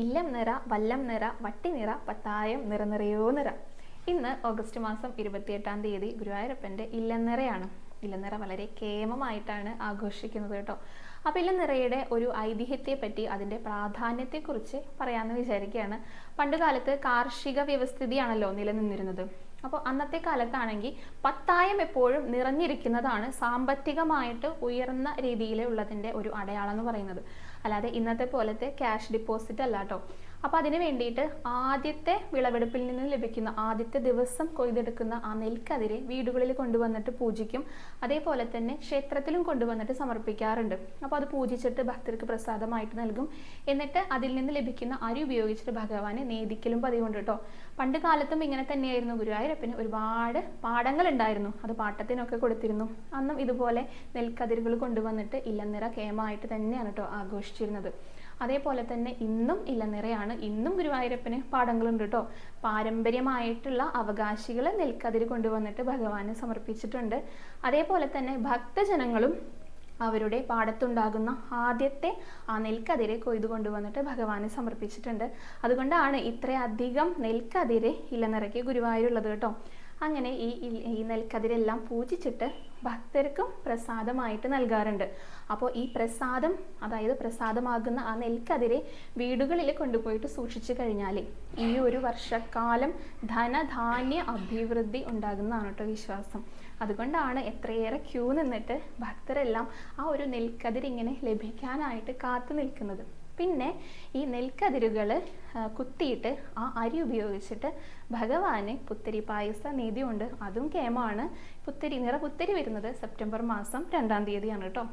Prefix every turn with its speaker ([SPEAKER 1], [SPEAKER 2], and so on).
[SPEAKER 1] ഇല്ലം നിറ വല്ലം നിറ വട്ടി നിറ പത്തായം നിറനിറയോ നിറ. ഇന്ന് ഓഗസ്റ്റ് മാസം ഇരുപത്തിയെട്ടാം തീയതി ഗുരുവായൂരപ്പന്റെ ഇല്ലം ഇല്ലനിറ വളരെ കേമമായിട്ടാണ് ആഘോഷിക്കുന്നത് കേട്ടോ. അപ്പോൾ ഇല്ലനിറയുടെ ഒരു ഐതിഹ്യത്തെപ്പറ്റി അതിന്റെ പ്രാധാന്യത്തെക്കുറിച്ച് പറയാമെന്ന് വിചാരിക്കുകയാണ്. പണ്ടുകാലത്ത് കാർഷിക വ്യവസ്ഥിതിയാണല്ലോ നിലനിന്നിരുന്നത്. അപ്പോൾ അന്നത്തെ കാലത്താണെങ്കിൽ പത്തായം എപ്പോഴും നിറഞ്ഞിരിക്കുന്നതാണ് സാമ്പത്തികമായിട്ട് ഉയർന്ന രീതിയിലുള്ളതിന്റെ ഒരു അടയാളം എന്ന് പറയുന്നത്. അല്ലാതെ ഇന്നത്തെ പോലത്തെ ക്യാഷ് ഡിപ്പോസിറ്റ് അല്ല കേട്ടോ അപ്പോൾ അതിന് വേണ്ടിയിട്ട് ആദ്യത്തെ വിളവെടുപ്പിൽ നിന്ന് ലഭിക്കുന്ന ആദ്യത്തെ ദിവസം കൊയ്തെടുക്കുന്ന ആ നെൽക്കതിരെ വീടുകളിൽ കൊണ്ടുവന്നിട്ട് പൂജിക്കും. അതേപോലെ തന്നെ ക്ഷേത്രത്തിലും കൊണ്ടുവന്നിട്ട് സമർപ്പിക്കാറുണ്ട്. അപ്പോൾ അത് പൂജിച്ചിട്ട് ഭക്തർക്ക് പ്രസാദമായിട്ട് നൽകും. എന്നിട്ട് അതിൽ നിന്ന് ലഭിക്കുന്ന അരി ഉപയോഗിച്ചിട്ട് ഭഗവാനെ നേദിക്കലും പതിവുണ്ട് കേട്ടോ പണ്ട് കാലത്തും ഇങ്ങനെ തന്നെയായിരുന്നു. ഗുരുവായൂരപ്പന് ഒരുപാട് പാടങ്ങൾ ഉണ്ടായിരുന്നു അത് പാട്ടത്തിനൊക്കെ കൊടുത്തിരുന്നു. അന്നും ഇതുപോലെ നെൽക്കതിരുകൾ കൊണ്ടുവന്നിട്ട് ഇല്ലനിറ കേമായിട്ട് തന്നെയാണ് കേട്ടോ ആഘോഷിച്ചിരുന്നത് അതേപോലെ തന്നെ ഇന്നും ഇല്ലനിറയാണ് ഇന്നും ഗുരുവായൂരപ്പന് പാടങ്ങളുണ്ട് കേട്ടോ പാരമ്പര്യമായിട്ടുള്ള അവകാശികൾ നെൽക്കതിര് കൊണ്ടുവന്നിട്ട് ഭഗവാന് സമർപ്പിച്ചിട്ടുണ്ട്. അതേപോലെ തന്നെ ഭക്തജനങ്ങളും അവരുടെ പാടത്തുണ്ടാകുന്ന ആദ്യത്തെ ആ നെൽക്കതിരെ കൊയ്തു കൊണ്ടുവന്നിട്ട് ഭഗവാന് സമർപ്പിച്ചിട്ടുണ്ട്. അതുകൊണ്ടാണ് ഇത്രയധികം നെൽക്കതിരെ ഇലനിറയ്ക്ക് ഗുരുവായൂരുള്ളത് കേട്ടോ അങ്ങനെ ഈ ഈ നെൽക്കതിരെല്ലാം പൂജിച്ചിട്ട് ഭക്തർക്കും പ്രസാദമായിട്ട് നൽകാറുണ്ട്. അപ്പോൾ ഈ പ്രസാദം അതായത് പ്രസാദമാകുന്ന ആ നെൽക്കതിരെ വീടുകളിൽ കൊണ്ടുപോയിട്ട് സൂക്ഷിച്ചു കഴിഞ്ഞാൽ ഈ ഒരു വർഷക്കാലം ധനധാന്യ അഭിവൃദ്ധി ഉണ്ടാകുന്നതാണ് കേട്ടോ വിശ്വാസം. അതുകൊണ്ടാണ് എത്രയേറെ ക്യൂ നിന്നിട്ട് ഭക്തരെല്ലാം ആ ഒരു നെൽക്കതിരിങ്ങനെ ലഭിക്കാനായിട്ട് കാത്തു നിൽക്കുന്നത്. പിന്നെ ഈ നെൽക്കതിരുകൾ കുത്തിയിട്ട് ആ അരി ഉപയോഗിച്ചിട്ട് ഭഗവാന് പുത്തരി പായസ നീതിയുണ്ട്. അതും കേമാണ് പുത്തരി നിറ പുത്തരി വരുന്നത് സെപ്റ്റംബർ മാസം രണ്ടാം തീയതിയാണ് കേട്ടോ.